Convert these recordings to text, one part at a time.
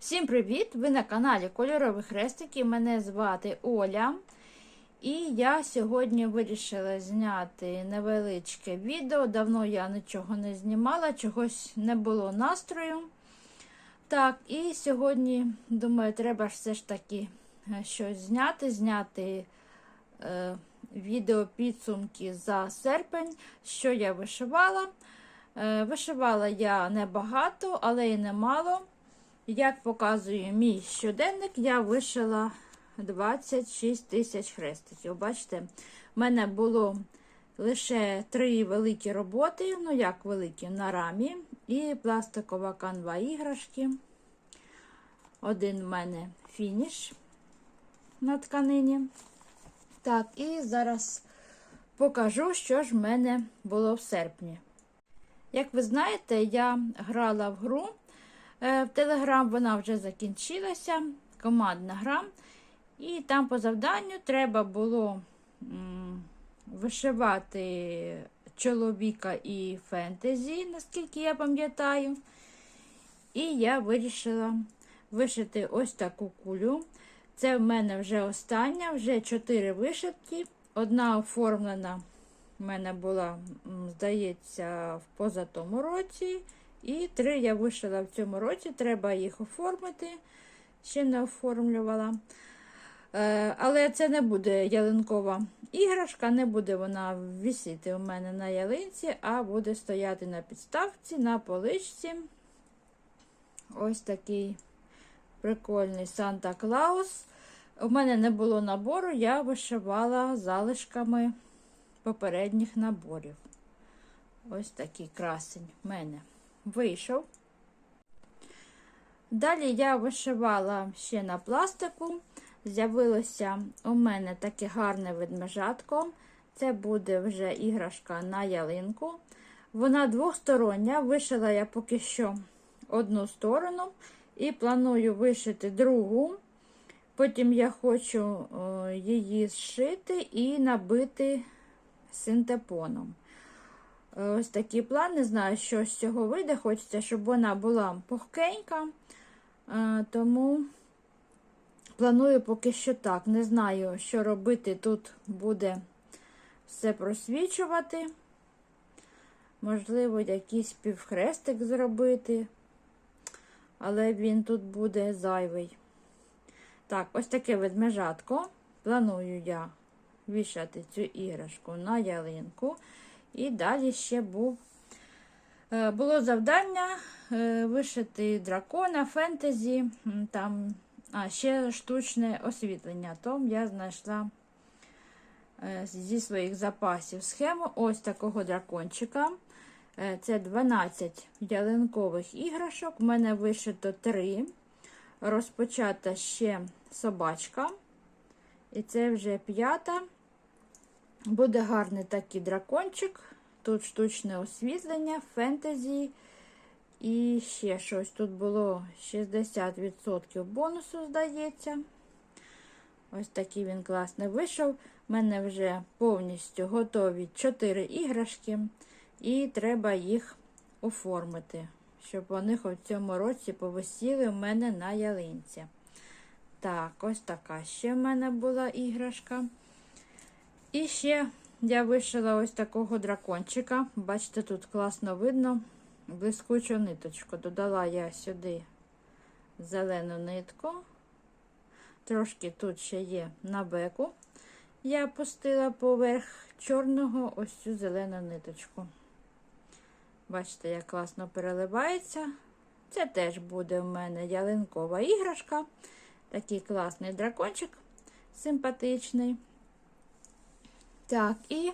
Всім привіт! Ви на каналі Кольорові Хрестики. Мене звати Оля. І я сьогодні вирішила зняти невеличке відео. Давно я нічого не знімала, чогось не було настрою. Так, і сьогодні, думаю, треба все ж таки е, щось зняти, зняти е, відео підсумки за серпень, що я вишивала. Е, вишивала я небагато, але й немало. Як показує мій щоденник, я вишила 26 тисяч хрестиків. Бачите, в мене було лише три великі роботи, ну як великі, на рамі, і пластикова канва іграшки. Один в мене фініш на тканині. Так, і зараз покажу, що ж в мене було в серпні. Як ви знаєте, я грала в гру. В Телеграм вона вже закінчилася, командна гра. І там по завданню треба було вишивати чоловіка і фентезі, наскільки я пам'ятаю. І я вирішила вишити ось таку кулю. Це в мене вже остання, вже 4 вишивки. Одна оформлена в мене була, здається, в позатому році. І три я вишила в цьому році, треба їх оформити, ще не оформлювала. Е, але це не буде ялинкова іграшка, не буде вона висіти у мене на ялинці, а буде стояти на підставці, на поличці. Ось такий прикольний Санта Клаус. У мене не було набору, я вишивала залишками попередніх наборів. Ось такий красень в мене вийшов. Далі я вишивала ще на пластику. З'явилося у мене таке гарне ведмежатко. Це буде вже іграшка на ялинку. Вона двостороння. Вишила я поки що одну сторону і планую вишити другу. Потім я хочу її зшити і набити синтепоном. Ось такий план. Не знаю, що з цього вийде. Хочеться, щоб вона була пухкенька. Тому планую поки що так. Не знаю, що робити. Тут буде все просвічувати. Можливо, якийсь півхрестик зробити, але він тут буде зайвий. Так, ось таке ведмежатко. Планую я вішати цю іграшку на ялинку. І далі ще був, е, було завдання е, вишити дракона, фентезі, там, а ще штучне освітлення. Тому я знайшла е, зі своїх запасів схему ось такого дракончика. Це 12 ялинкових іграшок. У мене вишито 3. Розпочата ще собачка. І це вже п'ята. Буде гарний такий дракончик. Тут штучне освітлення, фентезі. І ще щось. Тут було 60% бонусу, здається. Ось такий він класний вийшов. У мене вже повністю готові 4 іграшки, і треба їх оформити, щоб вони в цьому році повисіли в мене на ялинці. Так, ось така ще в мене була іграшка. І ще я вишила ось такого дракончика. Бачите, тут класно видно блискучу ниточку. Додала я сюди зелену нитку. Трошки тут ще є на беку. Я пустила поверх чорного ось цю зелену ниточку. Бачите, як класно переливається. Це теж буде в мене ялинкова іграшка. Такий класний дракончик симпатичний. Так, і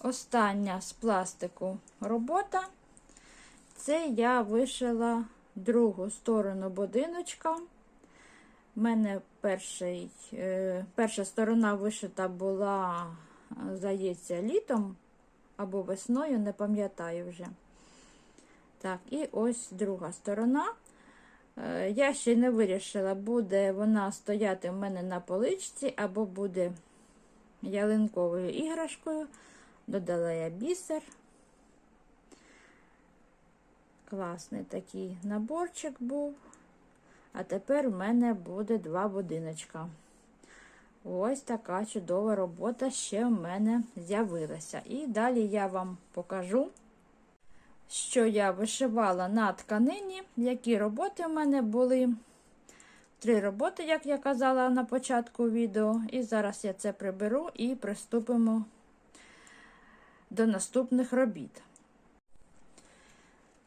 остання з пластику робота. Це я вишила другу сторону будиночка. У мене перший, е, перша сторона вишита була, здається, літом або весною, не пам'ятаю вже. Так, і ось друга сторона. Е, я ще не вирішила, буде вона стояти в мене на поличці, або буде ялинковою іграшкою. Додала я бісер. Класний такий наборчик був. А тепер в мене буде два будиночка. Ось така чудова робота ще в мене з'явилася. І далі я вам покажу, що я вишивала на тканині, які роботи в мене були. Три роботи, як я казала на початку відео. І зараз я це приберу і приступимо до наступних робіт.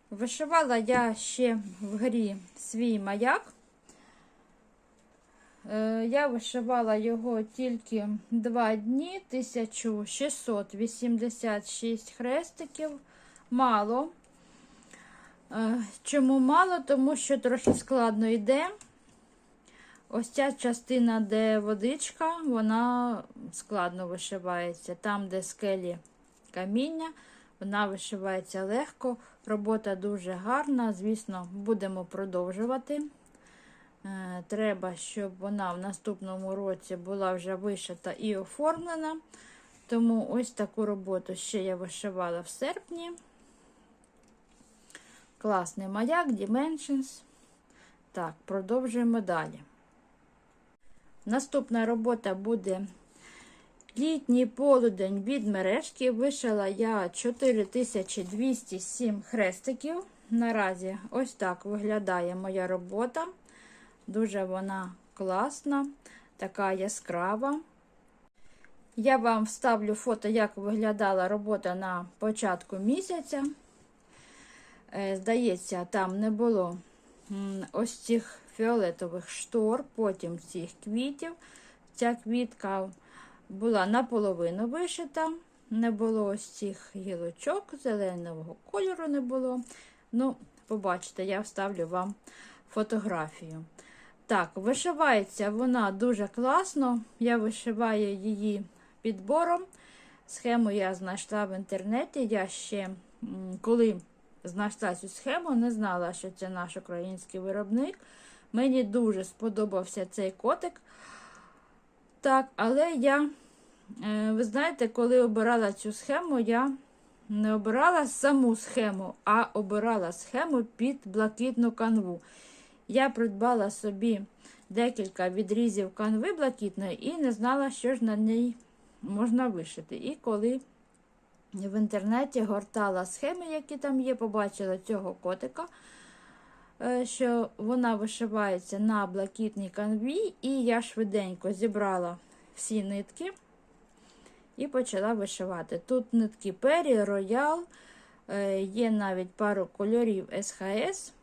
Вишивала я ще в грі свій маяк. Е, Я вишивала його тільки 2 дні, 1686 хрестиків. Мало. Е, Чому мало? Тому що трохи складно йде. Ось ця частина, де водичка, вона складно вишивається. Там, де скелі каміння, вона вишивається легко. Робота дуже гарна. Звісно, будемо продовжувати. Е, Треба, щоб вона в наступному році була вже вишита і оформлена. Тому ось таку роботу ще я вишивала в серпні. Класний маяк, Dimensions. Так, продовжуємо далі. Наступна робота буде літній полудень від мережки. Вишила я 4207 хрестиків. Наразі ось так виглядає моя робота. Дуже вона класна, така яскрава. Я вам вставлю фото, як виглядала робота на початку місяця. Е, Здається, там не було ось цих фіолетових штор, потім цих квітів. Ця квітка була наполовину вишита, не було ось цих гілочок, зеленого кольору не було. Ну, побачите, я вставлю вам фотографію. Так, вишивається вона дуже класно. Я вишиваю її підбором. Схему я знайшла в інтернеті. Я ще коли знайшла цю схему, не знала, що це наш український виробник. Мені дуже сподобався цей котик. Так, але я, е, ви знаєте, коли обирала цю схему, я не обирала саму схему, а обирала схему під блакитну канву. Я придбала собі декілька відрізів канви блакитної і не знала, що ж на ній можна вишити. І коли в інтернеті гортала схеми, які там є, побачила цього котика, що вона вишивається на блакитній канві, і я швиденько зібрала всі нитки і почала вишивати. Тут нитки Пері, Роял, е, є навіть пару кольорів СХС.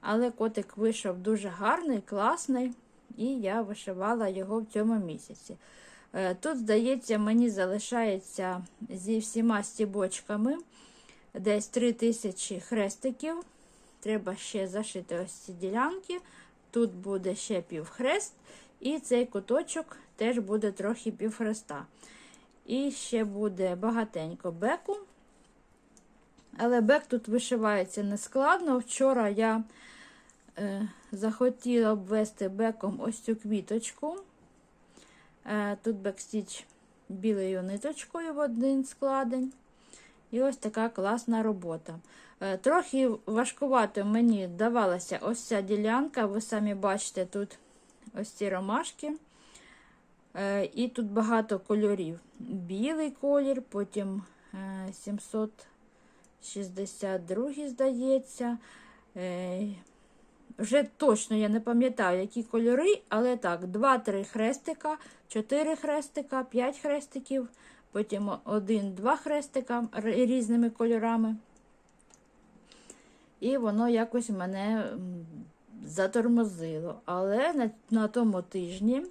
Але котик вийшов дуже гарний, класний, і я вишивала його в цьому місяці. Е, тут, здається, мені залишається зі всіма стібочками десь 3000 хрестиків. Треба ще зашити ось ці ділянки. Тут буде ще півхрест, і цей куточок теж буде трохи півхреста. І ще буде багатенько беку. Але бек тут вишивається нескладно. Вчора я е, захотіла обвести беком ось цю квіточку. Е, тут бекстіч білою ниточкою в один складень. І ось така класна робота. Е, трохи важкувато мені давалася ось ця ділянка. Ви самі бачите, тут ось ці ромашки. Е, і тут багато кольорів. Білий колір, потім 762, здається. Вже точно я не пам'ятаю, які кольори, але так, 2-3 хрестика, 4 хрестика, 5 хрестиків, потім 1-2 хрестика різними кольорами. І воно якось мене затормозило. Але на, на тому тижні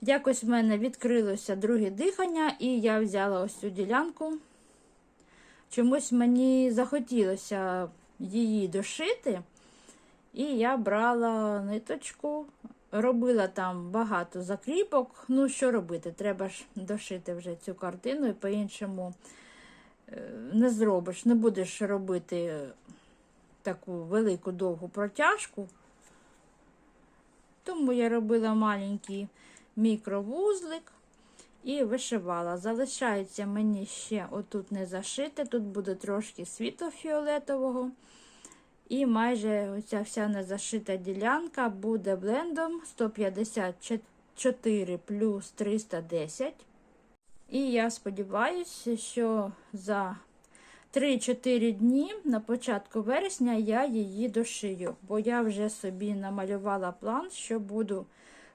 якось в мене відкрилося друге дихання, і я взяла ось цю ділянку. Чомусь мені захотілося її дошити. І я брала ниточку, робила там багато закріпок. Ну, що робити? Треба ж дошити вже цю картину і по-іншому е, не зробиш, не будеш робити таку велику довгу протяжку. Тому я робила маленький мікровузлик і вишивала. Залишається мені ще отут не зашити, тут буде трошки світло фіолетового. І майже оця вся незашита ділянка буде блендом 154 плюс 310. І я сподіваюся, що за 3-4 дні на початку вересня я її дошию, бо я вже собі намалювала план, що буду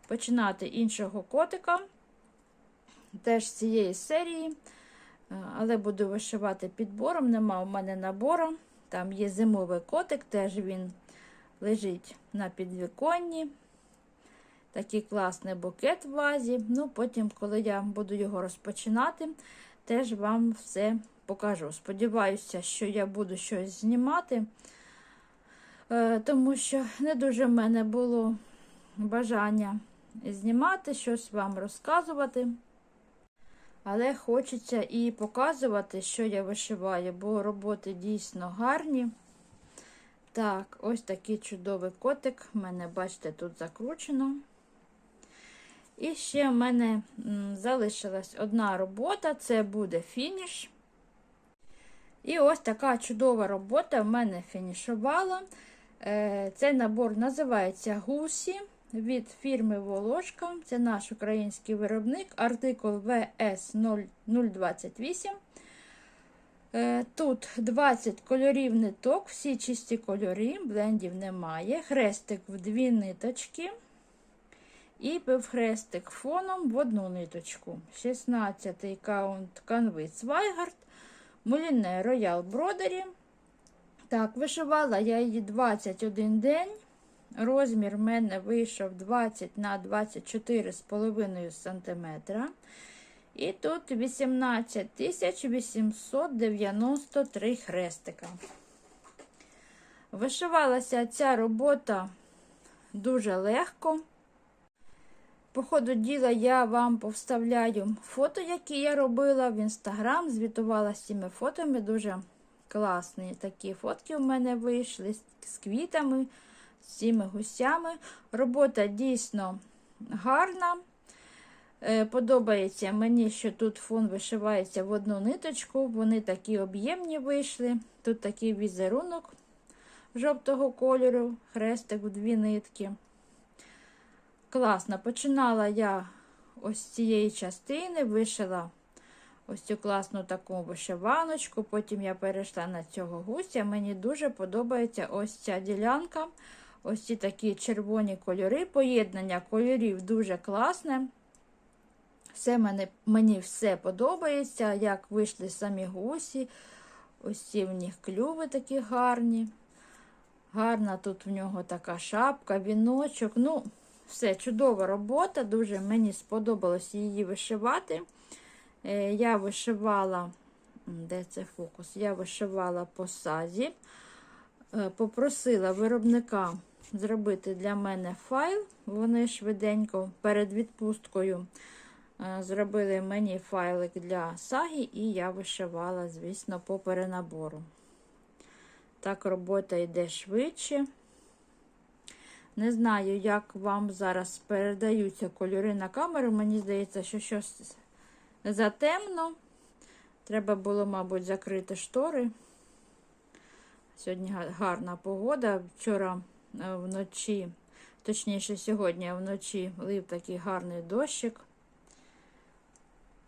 починати іншого котика, теж з цієї серії, е, але буду вишивати підбором. Нема у мене набору. Там є зимовий котик, теж він лежить на підвіконні. Такий класний букет в вазі. Ну, Потім, коли я буду його розпочинати, теж вам все покажу. Сподіваюся, що я буду щось знімати, е, тому що не дуже в мене було бажання знімати, щось вам розказувати. Але хочеться і показувати, що я вишиваю, бо роботи дійсно гарні. Так, ось такий чудовий котик. В мене, бачите, тут закручено. І ще в мене залишилась одна робота це буде фініш. І ось така чудова робота в мене фінішувала. Е, Цей набор називається Гусі від фірми Волошка. Це наш український виробник, артикул VS028. Е, Тут 20 кольорів ниток, всі чисті кольори, блендів немає. Хрестик в дві ниточки. І півхрестик фоном в одну ниточку. 16-й каунт канви Свайгард. Муліне Роял Бродері. Так, вишивала я її 21 день. Розмір в мене вийшов 20 на 24,5 см. І тут 18 893 хрестика. Вишивалася ця робота дуже легко. По ходу діла я вам повставляю фото, які я робила в інстаграм, звітувала з цими фотами. Дуже класні такі фотки у мене вийшли з квітами, з цими гусями. Робота дійсно гарна. Е, Подобається мені, що тут фон вишивається в одну ниточку. Вони такі об'ємні вийшли. Тут такий візерунок жовтого кольору, хрестик в дві нитки. Класно. Починала я ось з цієї частини, вишила ось цю класну таку вишиваночку. Потім я перейшла на цього гуся. Мені дуже подобається ось ця ділянка. Ось ці такі червоні кольори. Поєднання кольорів дуже класне. Все мене, Мені все подобається, як вийшли самі гусі. Ось ці в них клюви такі гарні. Гарна тут в нього така шапка, віночок. Ну, все, чудова робота, дуже мені сподобалось її вишивати. Е, Я вишивала, де це фокус? Я вишивала по сазі, Е, попросила виробника зробити для мене файл. Вони швиденько перед відпусткою е, зробили мені файлик для саги, і я вишивала, звісно, по перенабору. Так, робота йде швидше. Не знаю, як вам зараз передаються кольори на камеру. Мені здається, що щось затемно. Треба було, мабуть, закрити штори. Сьогодні гарна погода. Вчора е, вночі, точніше, сьогодні вночі лив такий гарний дощик.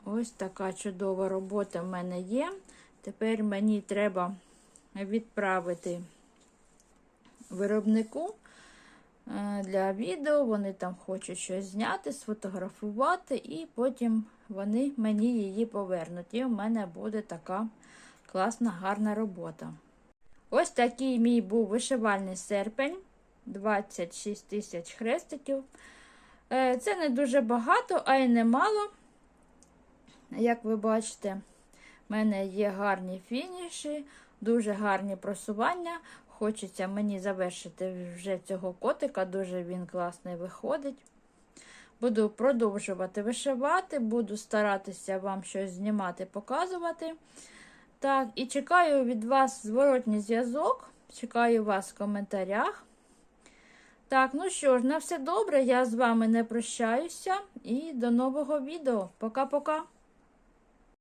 Ось така чудова робота в мене є. Тепер мені треба відправити виробнику для відео. Вони там хочуть щось зняти, сфотографувати, і потім вони мені її повернуть. І в мене буде така класна, гарна робота. Ось такий мій був вишивальний серпень. 26 тисяч хрестиків. Е, це не дуже багато, а й немало. Як ви бачите, в мене є гарні фініші, дуже гарні просування. Хочеться мені завершити вже цього котика, дуже він класний виходить. Буду продовжувати вишивати, буду старатися вам щось знімати, показувати. Так, і чекаю від вас зворотній зв'язок. Чекаю вас в коментарях. Так, ну що ж, на все добре. Я з вами не прощаюся. І до нового відео. Пока-пока.